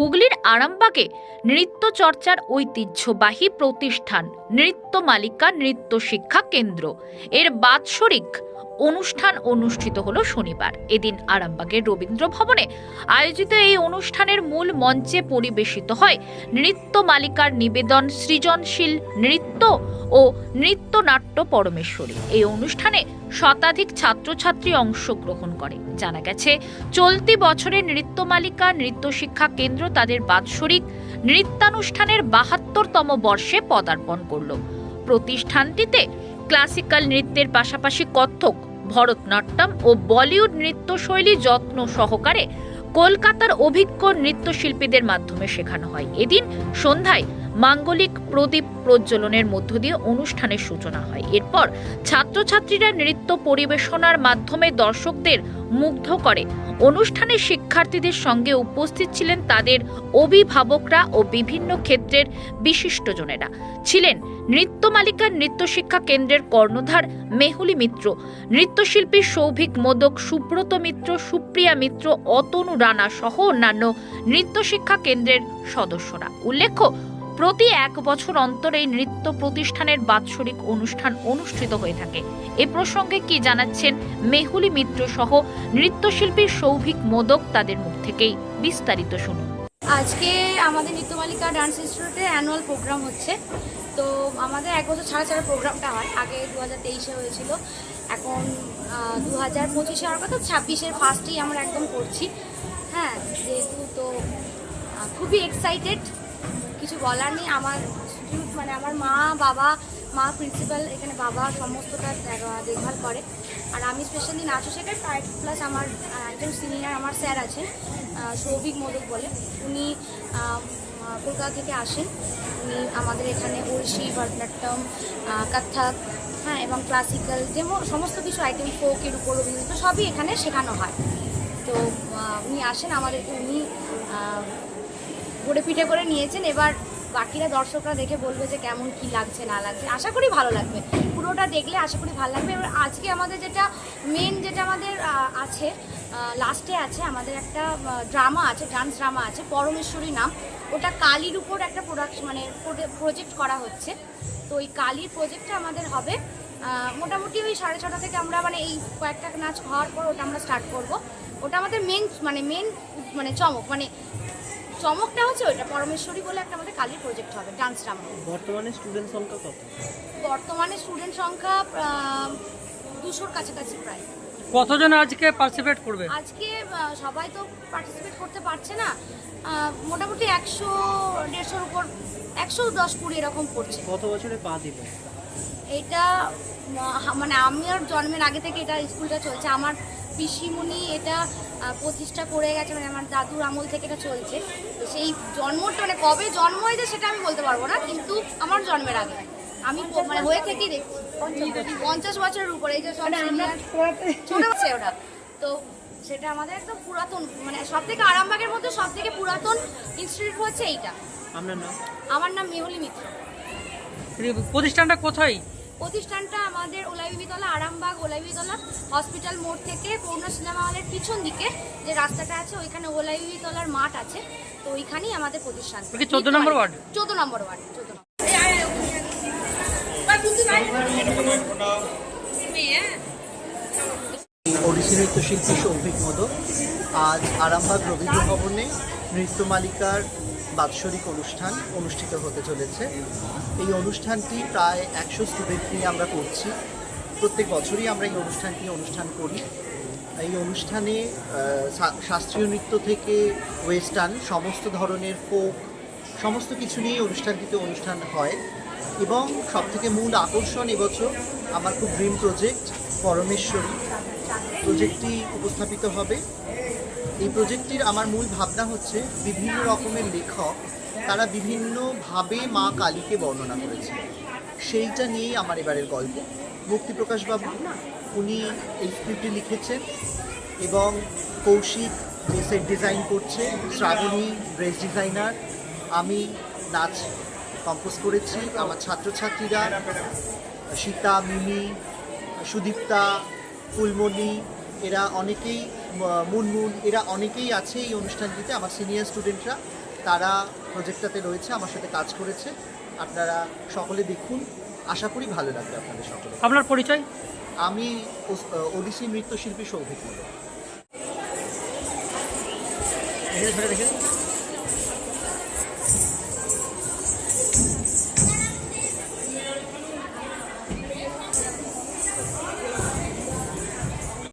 হুগলির আরামবাগে নৃত্য চর্চার ঐতিহ্যবাহী প্রতিষ্ঠান নৃত্য মালিকা নৃত্য শিক্ষা কেন্দ্র। এর বাৎসরিক অনুষ্ঠান অনুষ্ঠিত হলো শনিবার। এদিন আরামবাগের রবীন্দ্র ভবনে আয়োজিত এই অনুষ্ঠানের মূল মঞ্চে পরিবেশিত হয় নৃত্য মালিকার নিবেদন সৃজনশীল নৃত্য ও নৃত্যনাট্য পরমেশ্বরী। এই অনুষ্ঠানে শতাধিক ছাত্রছাত্রী অংশগ্রহণ করে। জানা গেছে, চলতি বছরে নৃত্যমালিকা নৃত্য শিক্ষা কেন্দ্র তাদের বাৎসরিক নৃত্যানুষ্ঠানের বাহাত্তরতম বর্ষে পদার্পণ করল। প্রতিষ্ঠানটিতে ক্লাসিক্যাল নৃত্যের পাশাপাশি কত্থক, ভরতনাট্যম ও বলিউড নৃত্যশৈলী যত্ন সহকারে কলকাতার অভিজ্ঞ নৃত্যশিল্পীদের মাধ্যমে শেখানো হয়। এদিন সন্ধ্যায় মাঙ্গলিক প্রদীপ প্রজ্বলনের মধ্য দিয়ে অনুষ্ঠানের সূচনা হয়। এরপর ছাত্রছাত্রীরা নৃত্য পরিবেশনার মাধ্যমে দর্শকদের মুগ্ধ করে। অনুষ্ঠানে শিক্ষার্থীদের সঙ্গে উপস্থিত ছিলেন তাদের অভিভাবকরা ও বিভিন্ন ক্ষেত্রের বিশিষ্টজনেরা। ছিলেন নৃত্যমালিকার নৃত্য শিক্ষা কেন্দ্রের কর্ণধার মেহুলি মিত্র, নৃত্যশিল্পী সৌভিক মোদক, সুব্রত মিত্র, সুপ্রিয়া মিত্র, অতনু রানা সহ অন্যান্য নৃত্য শিক্ষা কেন্দ্রের সদস্যরা। উল্লেখ্য প্রতি এক বছর অন্তর এই নৃত্য প্রতিষ্ঠানের বাৎসরিক অনুষ্ঠান অনুষ্ঠিত হয়ে থাকে। এ প্রসঙ্গে কি জানাচ্ছেন মেহুলি মিত্র সহ নৃত্যশিল্পী সৌভিক মোদক তাদের মুখ থেকেই বিস্তারিত শুনুন। আজকে আমাদের নৃত্যমালিকা ডান্স ইনস্টিটিউটে অ্যানুয়াল প্রোগ্রাম হচ্ছে। তো আমাদের এক বছর ছাড়া ছাড়া প্রোগ্রামটা হয়। আগে দু হাজার তেইশে হয়েছিল। এখন দু হাজার পঁচিশে হওয়ার কথা, ছাব্বিশের ফার্স্টেই আমরা একদম করছি। হ্যাঁ যেহেতু তো খুবই এক্সাইটেড কিছু বলার নেই। আমার মানে আমার মা, বাবা, মা প্রিন্সিপাল এখানে বাবা সমস্তটা দেখভাল করে। আর আমি স্পেশালি নাচও শেখাই প্লাস আমার একজন সিনিয়র আমার স্যার আছেন সৌভিক মোদক বলে। উনি কলকাতা থেকে আসেন। উনি আমাদের এখানে ওড়িশি ভরতনাট্যম কত্থক হ্যাঁ এবং ক্লাসিক্যাল যেমন সমস্ত কিছু আইটেম ফোকের উপর অভিনৃত্য সবই এখানে শেখানো হয়। তো উনি আসেন আমাদেরকে উনি ঘুরে পিঠে করে নিয়েছেন। এবার বাকিরা দর্শকরা দেখে বলবে যে কেমন কি লাগছে, না লাগছে। আশা করি ভালো লাগবে। পুরোটা দেখলে আশা করি ভালো লাগবে। এবার আজকে আমাদের যেটা মেন যেটা আমাদের আছে লাস্টে আছে আমাদের একটা ড্রামা আছে ডান্স ড্রামা আছে, পরমেশ্বরী নাম। ওটা কালির উপর একটা প্রোডাকশন মানে প্রজেক্ট করা হচ্ছে। তো ওই কালির প্রজেক্টটা আমাদের হবে। মোটামুটি ওই সাড়ে ছটা থেকে আমরা মানে এই কয়েকটা নাচ হওয়ার পর ওটা আমরা স্টার্ট করব। ওটা আমাদের মেন মানে মেন মানে চমক মানে চমকটা হচ্ছে ওইটা পরমেশ্বরী বলে একটা আমাদের কালির প্রজেক্ট হবে ডান্স ড্রামা বর্তমানে স্টুডেন্ট সংখ্যা কত? বর্তমানে স্টুডেন্ট সংখ্যা দুশোর কাছাকাছি প্রায়। কতজন আজকে পার্টিসিপেট করবে? আজকে সবাই তো পার্টিসিপেট করতে পারছে না। মোটামুটি একশো দেড়শোর উপর একশো দশ কুড়ি এরকম পড়ছে। কত বছরে পা দিল এটা মানে আমি আর জন্মের আগে থেকে এটা স্কুলটা চলছে। আমার পিসিমণি এটা প্রতিষ্ঠা করে গেছে মানে আমার দাদুর আমল থেকে এটা চলছে। তো সেই জন্মটা মানে কবে জন্ম হয়েছে সেটা আমি বলতে পারব না কিন্তু আমার জন্মের আগে। আমি মানে হয়ে থেকেই দেখছি। পঞ্চাশ বছরের উপরে এই যে senior- ছোট আছে ওটা তো সেটা আমাদের একদম পুরাতন মানে সব থেকে আরামবাগের মধ্যে সব থেকে পুরাতন ইনস্টিটিউট হচ্ছে এইটা। আপনার নাম? আমার নাম মেহুলি মিত্র। প্রতিষ্ঠানটা কোথায়? প্রতিষ্ঠানটা আমাদের ওলাইবিতলা আরামবাগ ওলাইবিতলা হসপিটাল মোড় থেকে করুণা সিনেমা হলের পিছন দিকে যে রাস্তাটা আছে ওইখানে ওলাইবিতলার মাঠ আছে। তো ওইখানেই আমাদের প্রতিষ্ঠান। 14 নম্বর ওয়ার্ড? চোদ্দ নম্বর ওয়ার্ড চোদ্দ নম্বর। ওড়িশি নৃত্যশিল্পী সৌভিক মোদক। আজ আরামবাগ রবীন্দ্র ভবনে নৃত্যমালিকার বাৎসরিক অনুষ্ঠান অনুষ্ঠিত হতে চলেছে। এই অনুষ্ঠানটি প্রায় একশো স্টুডেন্ট নিয়ে আমরা করছি। প্রত্যেক বছরই আমরা এই অনুষ্ঠানটি অনুষ্ঠান করি। এই অনুষ্ঠানে শাস্ত্রীয় নৃত্য থেকে ওয়েস্টার্ন সমস্ত ধরনের ফোক সমস্ত কিছু নিয়ে অনুষ্ঠানটিতে অনুষ্ঠান হয়। এবং সবথেকে মূল আকর্ষণ এবছর আমার খুব ড্রিম প্রজেক্ট পরমেশ্বরী। প্রজেক্টটি উপস্থাপিত হবে। এই প্রজেক্টটির আমার মূল ভাবনা হচ্ছে বিভিন্ন রকমের লেখক, তারা বিভিন্নভাবে মা কালীকে বর্ণনা করেছে। সেইটা নিয়েই আমার এবারের গল্প। মুক্তিপ্রকাশ বাবু উনি এই স্ক্রিপ্টটি লিখেছেন এবং কৌশিক যে সেট ডিজাইন করছে, শ্রাবণী ড্রেস ডিজাইনার আমি নাচ কম্পোজ করেছি, আমার ছাত্রছাত্রীরা, সীতা, মিমি, সুদীপ্তা, ফুলমণি, এরা অনেকেই মুনমুন এরা অনেকেই আছে এই অনুষ্ঠানটিতে আমার সিনিয়র স্টুডেন্টরা তারা প্রজেক্টটাতে রয়েছে আমার সাথে কাজ করেছে। আপনারা সকলে দেখুন। আশা করি ভালো লাগবে আপনাদের সকলে। আপনার পরিচয়? আমি ওডিসি নৃত্যশিল্পী সৌভিক মন্ডল দেখেন।